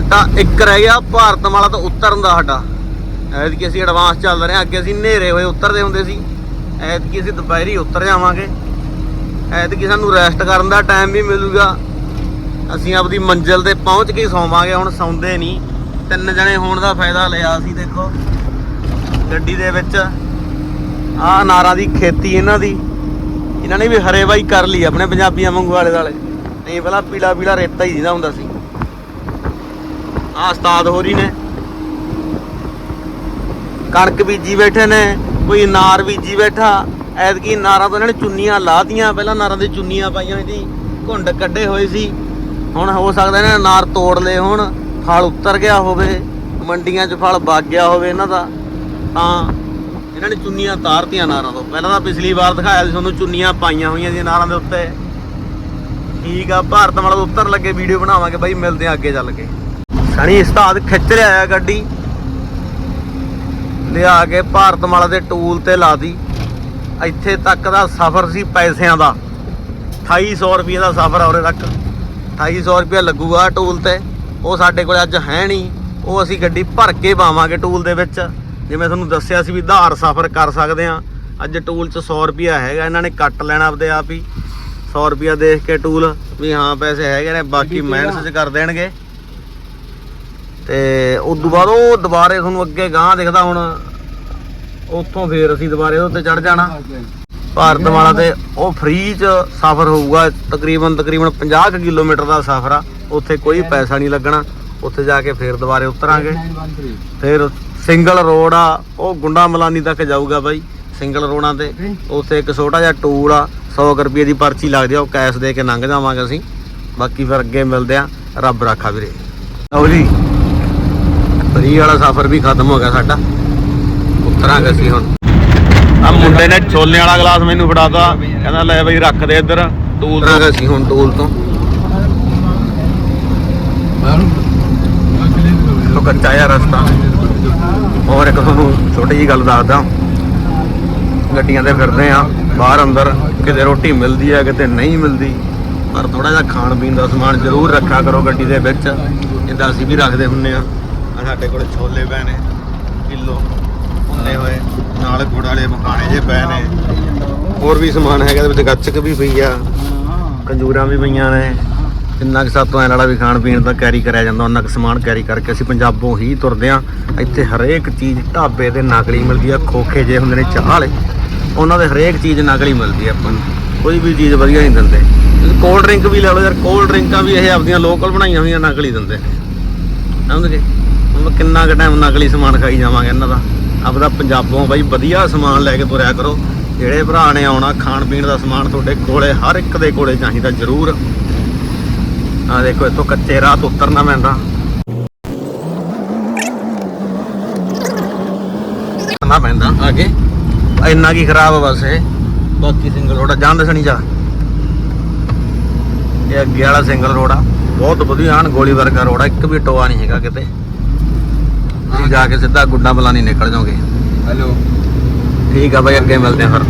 ਘੰਟਾ ਇੱਕ ਰਹਿ ਗਿਆ ਭਾਰਤ ਮਾਲਾ ਤੋਂ ਉਤਰਨ ਦਾ ਸਾਡਾ। ਐਤਕੀ ਅਸੀਂ ਐਡਵਾਂਸ ਚੱਲ ਰਹੇ ਹਾਂ, ਅੱਗੇ ਅਸੀਂ ਹਨੇਰੇ ਹੋਏ ਉਤਰਦੇ ਹੁੰਦੇ ਸੀ। ਐਤਕੀ ਅਸੀਂ ਦੁਪਹਿਰੀ ਉਤਰ ਜਾਵਾਂਗੇ। ਐਤਕੀ ਸਾਨੂੰ ਰੈਸਟ ਕਰਨ ਦਾ ਟਾਈਮ ਵੀ ਮਿਲੂਗਾ। ਅਸੀਂ ਆਪਦੀ ਮੰਜ਼ਿਲ ਤੇ ਪਹੁੰਚ ਕੇ ਸੌਵਾਂਗੇ, ਹੁਣ ਸੌਂਦੇ ਨਹੀਂ। ਤਿੰਨ ਜਣੇ ਹੋਣ ਦਾ ਫਾਇਦਾ ਲਿਆ ਅਸੀਂ ਦੇਖੋ। ਗੱਡੀ ਦੇ ਵਿੱਚ ਆਹ ਨਾਰਾਂ ਦੀ ਖੇਤੀ ਇਹਨਾਂ ਦੀ। ਇਹਨਾਂ ਨੇ ਵੀ ਹਰੇਵਾਈ ਕਰ ਲਈ ਆਪਣੇ ਪੰਜਾਬੀਆਂ ਵਾਂਗੂ ਵਾਲੇ ਦਾਲੇ ਨਹੀਂ, ਪਹਿਲਾਂ ਪੀਲਾ ਪੀਲਾ ਰੇਤਾ ਹੀ ਜਿੰਦਾ ਹੁੰਦਾ ਸੀ। ਆਹ ਉਸਤਾਦ ਹੋਰੀ ਨੇ। ਕਣਕ ਬੀਜੀ ਬੈਠੇ ਨੇ, ਕੋਈ ਨਾਰ ਬੀਜੀ ਬੈਠਾ। ਐਤਕੀ ਨਾਰਾਂ ਤੋਂ ਇਹਨਾਂ ਨੇ ਚੁੰਨੀਆਂ ਲਾਤੀਆਂ, ਪਹਿਲਾਂ ਨਾਰਾਂ ਦੇ ਚੁੰਨੀਆਂ ਪਾਈਆਂ ਹੋਈ ਸੀ, ਘੁੰਡ ਕੱਢੇ ਹੋਏ ਸੀ। ਹੁਣ ਹੋ ਸਕਦਾ ਇਹਨਾਂ ਨੇ ਨਾਰ ਤੋੜ ਲਏ ਹੁਣ, ਫਲ ਉੱਤਰ ਗਿਆ ਹੋਵੇ, ਮੰਡੀਆਂ 'ਚ ਫਲ ਵਗ ਗਿਆ ਹੋਵੇ ਇਹਨਾਂ ਦਾ। ਤਾਂ ਇਹਨਾਂ ਨੇ ਚੁੰਨੀਆਂ ਤਾਰਤੀਆਂ ਨਾਰਾਂ ਤੋਂ। ਪਹਿਲਾਂ ਤਾਂ ਪਿਛਲੀ ਵਾਰ ਦਿਖਾਇਆ ਸੀ ਤੁਹਾਨੂੰ ਚੁੰਨੀਆਂ ਪਾਈਆਂ ਹੋਈਆਂ ਸੀ ਨਾਰਾਂ ਦੇ ਉੱਤੇ। ਠੀਕ ਆ, ਭਾਰਤ ਵਾਲਾ ਤੋਂ ਉੱਤਰ ਲੱਗੇ, ਵੀਡੀਓ ਬਣਾਵਾਂਗੇ ਬਾਈ, ਮਿਲਦੇ ਆ ਅੱਗੇ ਚੱਲ ਕੇ। ਸਣੀ ਉਸਤਾਦ ਖਿੱਚ ਲਿਆ ਗੱਡੀ। ਲਿਆ ਕੇ ਭਾਰਤ ਮਾਲਾ ਦੇ ਟੂਲ ਤੇ ਲਾਦੀ ਇੱਥੇ ਤੱਕ ਦਾ ਸਫ਼ਰ ਸੀ ਪੈਸਿਆਂ ਦਾ। 2800 ਰੁਪਏ ਦਾ ਸਫ਼ਰ ਆ ਉਰੇ ਤੱਕ। 2800 ਰੁਪਏ ਲੱਗੂਗਾ ਟੂਲ ਤੇ। ਉਹ ਸਾਡੇ ਕੋਲ ਅੱਜ ਹੈ ਨਹੀਂ। ਉਹ ਅਸੀਂ ਗੱਡੀ ਭਰ ਕੇ ਪਾਵਾਂਗੇ ਟੂਲ ਦੇ ਵਿੱਚ। ਜਿਵੇਂ ਤੁਹਾਨੂੰ ਦੱਸਿਆ ਸੀ ਵੀ ਧਾਰ ਸਫ਼ਰ ਕਰ ਸਕਦੇ ਆ ਅੱਜ ਟੂਲ 'ਚ 100 ਰੁਪਿਆ ਹੈਗਾ। ਇਹਨਾਂ ਨੇ ਕੱਟ ਲੈਣਾ ਆਪਦੇ ਆਪ ਹੀ। 100 ਰੁਪਿਆ ਦੇਖ ਕੇ ਟੂਲ ਵੀ ਹਾਂ ਪੈਸੇ ਹੈਗੇ ਨੇ। ਬਾਕੀ ਮਾਈਨਸ 'ਚ ਕਰ ਦੇਣਗੇ। ਤੇ ਉਸ ਤੋਂ ਬਾਅਦ ਉਹ ਦੁਬਾਰੇ ਤੁਹਾਨੂੰ ਅੱਗੇ ਗਾਂ ਦਿਖਦਾ ਹੁਣ। ਉੱਥੋਂ ਫੇਰ ਅਸੀਂ ਦੁਬਾਰੇ ਉਹਦੇ ਤੇ ਚੜ ਜਾਣਾ। ਭਾਰਤ ਵਾਲਾ ਤੇ ਉਹ ਫ੍ਰੀ ਚ ਸਫ਼ਰ ਹੋਊਗਾ। ਤਕਰੀਬਨ ਤਕਰੀਬਨ 50 ਕੁ ਕਿਲੋਮੀਟਰ ਦਾ ਸਫ਼ਰ ਆ। ਉੱਥੇ ਕੋਈ ਪੈਸਾ ਨਹੀਂ ਲੱਗਣਾ। ਉੱਥੇ ਜਾ ਕੇ ਫੇਰ ਦੁਬਾਰੇ ਉਤਰਾਂਗੇ। ਫਿਰ ਸਿੰਗਲ ਰੋਡ ਆ। ਉਹ ਗੁੰਡਾ ਮਲਾਨੀ ਤੱਕ ਜਾਊਗਾ ਬਾਈ, ਸਿੰਗਲ ਰੋਡਾਂ ਤੇ। ਉੱਥੇ ਇੱਕ ਛੋਟਾ ਜਿਹਾ ਟੂਲ ਆ। 100 ਕੁ ਰੁਪਏ ਦੀ ਪਰਚੀ ਲੱਗਦੀ ਆ। ਉਹ ਕੈਸ਼ ਦੇ ਕੇ ਲੰਘ ਜਾਵਾਂਗੇ ਅਸੀਂ। ਬਾਕੀ ਫਿਰ ਅੱਗੇ ਮਿਲਦੇ ਆ। ਰੱਬ ਰਾਖਾ ਵੀਰੇ। ਲਓ ਜੀ। ਫਰੀ ਵਾਲਾ ਸਫ਼ਰ ਵੀ ਖਤਮ ਹੋ ਗਿਆ ਸਾਡਾ। ਉਤਰਾਂਗੇ ਅਸੀਂ ਹੁਣ। ਆ ਮੁੰਡੇ ਨੇ ਛੋਲੇ ਵਾਲਾ ਗਲਾਸ ਮੈਨੂੰ ਫੜਾਤਾ। ਕਹਿੰਦਾ ਲੈ ਬਈ ਰੱਖ ਦੇ ਇੱਧਰ ਟੂਲ ਤੋਂ। ਅਸੀਂ ਹੁਣ ਟੂਲ ਤੋਂ। ਤੋਂ ਕੱਚਾ ਜਿਹਾ ਰਸਤਾ। ਹੋਰ ਇੱਕ ਤੁਹਾਨੂੰ ਛੋਟੀ ਜੀ ਗੱਲ ਦੱਸਦਾ। ਗੱਡੀਆਂ ਤੇ ਫਿਰਦੇ ਆ ਬਾਹਰ ਅੰਦਰ। ਕਿਤੇ ਰੋਟੀ ਮਿਲਦੀ ਹੈ ਕਿਤੇ ਨਹੀਂ ਮਿਲਦੀ। ਪਰ ਥੋੜਾ ਜਿਹਾ ਖਾਣ ਪੀਣ ਦਾ ਸਮਾਨ ਜ਼ਰੂਰ ਰੱਖਿਆ ਕਰੋ ਗੱਡੀ ਦੇ ਵਿੱਚ। ਜਿੱਦਾਂ ਅਸੀਂ ਵੀ ਰੱਖਦੇ ਹੁੰਨੇ ਆ ਆ ਸਾਡੇ ਕੋਲ ਛੋਲੇ ਪਏ ਨੇ, ਕਿਲੋ। ਹੁੰਦੇ ਹੋਏ, ਨਾਲ ਗੁੜ ਵਾਲੇ ਮਖਾਣੇ ਜੇ ਪਏ ਨੇ। ਹੋਰ ਵੀ ਸਮਾਨ ਹੈਗਾ, ਇਹਦੇ ਵਿੱਚ ਗੱਚਕ ਵੀ ਪਈ ਆ ਕੰਜੂਰਾਂ ਵੀ ਪਈਆਂ ਨੇ। ਜਿੰਨਾ ਕਿ ਸਾਤੋਂ ਐ ਵਾਲਾ ਵੀ ਖਾਣ ਪੀਣ ਦਾ ਕੈਰੀ ਕਰਿਆ ਜਾਂਦਾ ਉਹਨਾਂ ਕੁ ਸਮਾਨ ਕੈਰੀ ਕਰਕੇ ਅਸੀਂ ਪੰਜਾਬੋਂ ਹੀ ਤੁਰਦੇ ਆ। ਇੱਥੇ ਹਰੇਕ ਚੀਜ਼ ਢਾਬੇ ਤੇ ਨਕਲੀ ਮਿਲਦੀ ਆ, ਖੋਖੇ ਜੇ ਹੁੰਦੇ ਨੇ ਚਾਹ ਵਾਲੇ, ਉਹਨਾਂ ਦੇ ਹਰੇਕ ਚੀਜ਼ ਨਕਲੀ ਮਿਲਦੀ ਆ ਆਪਾਂ ਨੂੰ। ਕੋਈ ਵੀ ਚੀਜ਼ ਵਧੀਆ ਨਹੀਂ ਦਿੰਦੇ। ਕੋਲਡ ਡਰਿੰਕ ਵੀ ਲੈ ਲਓ ਯਾਰ ਕੋਲਡ ਡਰਿੰਕਾਂ ਵੀ ਇਹ ਆਪਦੀਆਂ ਲੋਕਲ ਬਣਾਈਆਂ ਹੋਈਆਂ ਨਕਲੀ ਦਿੰਦੇ। ਸਮਝ ਗਏ? ਹੁਣ ਕਿੰਨਾ ਕੁ ਟਾਈਮ ਨਕਲੀ ਸਮਾਨ ਖਾਈ ਜਾਵਾਂਗੇ ਇਹਨਾਂ ਦਾ। ਆਪਦਾ ਪੰਜਾਬੋਂ ਬਾਈ ਵਧੀਆ ਸਮਾਨ ਲੈ ਕੇ ਤੁਰਿਆ ਕਰੋ। ਜਿਹੜੇ ਭਰਾ ਨੇ ਆਉਣਾ, ਖਾਣ ਪੀਣ ਦਾ ਸਮਾਨ ਤੁਹਾਡੇ ਕੋਲੇ, ਹਰ ਇੱਕ ਦੇ ਕੋਲੇ ਚਾਹੀਦਾ ਜ਼ਰੂਰ। ਆ ਦੇਖੋ, ਇੱਥੋਂ ਕੱਚੇ ਰਾਹ ਤੋਂ ਉਤਰਨਾ ਪੈਂਦਾ। ਨਾ ਪੈਂਦਾ ਅੱਗੇ। ਇੰਨਾ ਕੀ ਖਰਾਬ ਆ ਬਸ ਇਹ। ਬਾਕੀ ਸਿੰਗਲ ਰੋਡ ਆ, ਜਾਣ ਦਸਣੀ ਜਾ। ਇਹ ਅੱਗੇ ਵਾਲਾ ਸਿੰਗਲ ਰੋਡ ਆ। ਬਹੁਤ ਵਧੀਆ ਹਨ ਗੋਲੀ ਵਰਗਾ ਰੋਡ ਆ। ਇੱਕ ਵੀ ਟੋਆ ਨਹੀਂ ਹੈਗਾ ਕਿਤੇ। ਜਾ ਕੇ ਸਿੱਧਾ ਗੁੱਡਾ ਬਲਾਨੀ ਨਿਕਲ ਜਾਓਗੇ। हेलो ਠੀਕ ਆ ਬਾਈ ਅੱਗੇ ਮਿਲਦੇ ਆ ਫਿਰ।